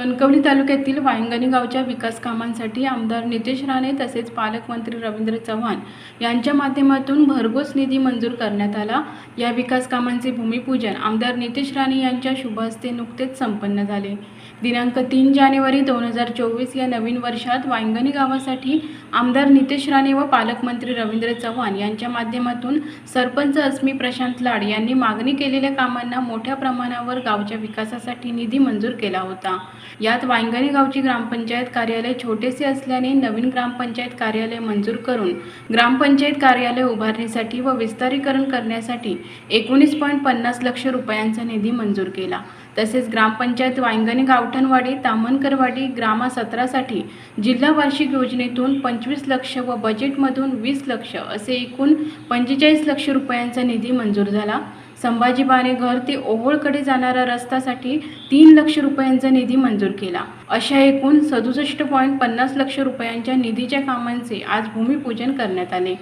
Kankavli तालुक्यातील वायंगणी गावच्या विकास कामांसाठी आमदार नितेश राणे तसेच पालकमंत्री रवींद्र चव्हाण यांच्या माध्यमातून भरघोस निधी मंजूर करण्यात आला. या विकास कामांचे भूमिपूजन आमदार नितेश राणे यांच्या शुभ हस्ते नुकतेच संपन्न झाले. दिनांक तीन जानेवारी दोन हजार चोवीस या नवीन वर्षात वायंगणी गावासाठी आमदार नितेश राणे व पालकमंत्री रवींद्र चव्हाण यांच्या माध्यमातून सरपंच अस्मी प्रशांत लाड यांनी मागणी केलेल्या कामांना मोठ्या प्रमाणावर गावच्या विकासासाठी निधी मंजूर केला होता. यात वांगणी गावची ग्रामपंचायत कार्यालय छोटेसे असल्याने नवीन ग्रामपंचायत कार्यालय मंजूर करून ग्रामपंचायत कार्यालय उभारणीसाठी व विस्तारीकरण करण्यासाठी एकोणीस पॉईंट पन्नास लक्ष रुपयांचा निधी मंजूर केला. तसेच ग्रामपंचायत वांगणी गावठणवाडी तामनकरवाडी ग्रामा सत्रासाठी जिल्हा वार्षिक योजनेतून पंचवीस लक्ष व बजेटमधून वीस लक्ष असे एकूण पंचेचाळीस लक्ष रुपयांचा निधी मंजूर झाला. संभाजी घर ते ओहोळकडे जाणाऱ्या रस्त्यासाठी तीन लक्ष रुपयांचा निधी मंजूर केला. अशा एकूण सदुसष्ट पॉईंट पन्नास लक्ष रुपयांच्या निधीच्या कामांचे आज भूमिपूजन करण्यात आले.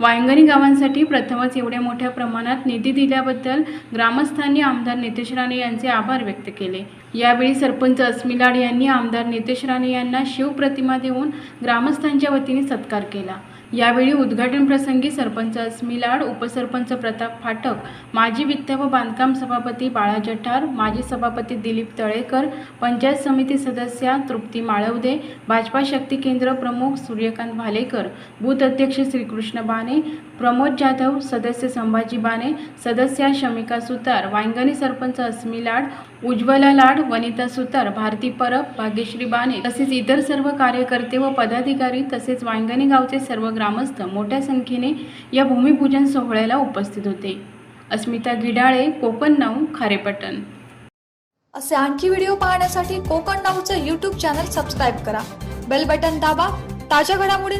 वायंगणी गावांसाठी प्रथमच एवढ्या मोठ्या प्रमाणात निधी दिल्याबद्दल ग्रामस्थांनी आमदार नितेश राणे यांचे आभार व्यक्त केले. यावेळी सरपंच अस्मिलाड यांनी आमदार नितेश राणे यांना शिवप्रतिमा देऊन ग्रामस्थांच्या वतीने सत्कार केला. यावेळी उद्घाटन प्रसंगी सरपंच अस्मी लाड उपसरपंच प्रताप फाटक माजी वित्त व बांधकाम सभापती बाळा जठार माजी सभापती दिलीप तळेकर पंचायत समिती सदस्या तृप्ती माळवदे भाजपा शक्ती केंद्र प्रमुख सूर्यकांत भालेकर बूथ अध्यक्ष श्रीकृष्ण बाने प्रमोद जाधव सदस्य संभाजी बाणे सदस्या शमिका सुतार वांगणी सरपंच अस्मी लाड उज्ज्वला लाड वनिता सुतार भारती परब भाग्यश्री बाणे तसेच इतर सर्व कार्यकर्ते व पदाधिकारी तसेच वांगणी गावचे सर्व ग्रामस्थ मोठ्या संख्येने या भूमिपूजन सोहळ्याला उपस्थित होते. अस्मिता गिडाळे कोकण नाऊ खारेपटण. असे आणखी व्हिडिओ पाहण्यासाठी कोकण नाऊचं यूट्यूब चॅनल सबस्क्राईब करा. बेल बटन दाबा. ताज्या घडामोडी